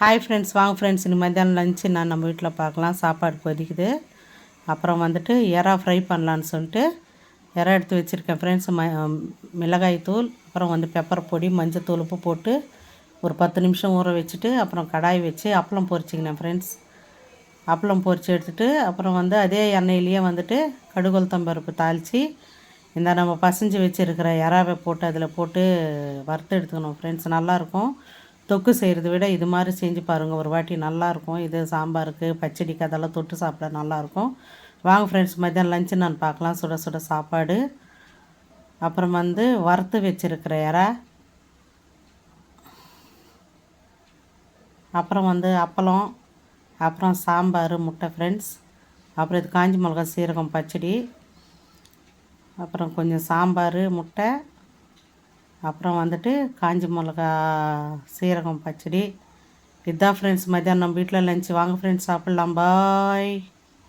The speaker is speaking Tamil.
ஹாய் ஃப்ரெண்ட்ஸ் வாங்க ஃப்ரெண்ட்ஸ் இந்த மத்தியானம் லஞ்சு நான் நம்ம வீட்டில் பார்க்கலாம். சாப்பாடு கொதிக்குது. அப்புறம் வந்துட்டு எறா ஃப்ரை பண்ணலான்னு சொல்லிட்டு எறா எடுத்து வச்சுருக்கேன் ஃப்ரெண்ட்ஸ் ம மிளகாய் தூள் அப்புறம் வந்து பெப்பர் பொடி மஞ்சள் தூள் உப்பு போட்டு ஒரு பத்து நிமிஷம் ஊற வச்சுட்டு அப்புறம் கடாய் வச்சு அப்பளம் பொரிச்சிக்கினேன் ஃப்ரெண்ட்ஸ் அப்பளம் பொரித்து எடுத்துகிட்டு அப்புறம் வந்து அதே எண்ணெயிலேயே வந்துட்டு கடுகுளுத்தம் பருப்பு தாளித்து இந்த நம்ம பசைஞ்சு வச்சுருக்கிற எறாவை போட்டு அதில் போட்டு வறுத்து எடுத்துக்கணும் ஃப்ரெண்ட்ஸ் நல்லாயிருக்கும் தொக்கு செய்கிறத விட இது மாதிரி செஞ்சு பாருங்கள் ஒரு வாட்டி நல்லாயிருக்கும். இது சாம்பாருக்கு பச்சடிக்கு அதெல்லாம் தொட்டு சாப்பிட நல்லாயிருக்கும். வாங்க ஃப்ரெண்ட்ஸ் மதியம் லஞ்சு நான் பார்க்கலாம். சுட சுட சாப்பாடு. அப்புறம் வந்து வறுத்து வச்சுருக்கிற இறா. அப்புறம் வந்து அப்பளம். அப்புறம் சாம்பார் முட்டை ஃப்ரெண்ட்ஸ் அப்புறம் இது காஞ்சி மிளகா சீரகம் பச்சடி. அப்புறம் கொஞ்சம் சாம்பார் முட்டை. அப்புறம் வந்துட்டு காஞ்சி மிளகா சீரகம் பச்சடி. இதுதான் ஃப்ரெண்ட்ஸ் மத்தியானம் நம்ம வீட்டில் லஞ்சு வாங்க ஃப்ரெண்ட்ஸ் சாப்பிட்லாம். பாய்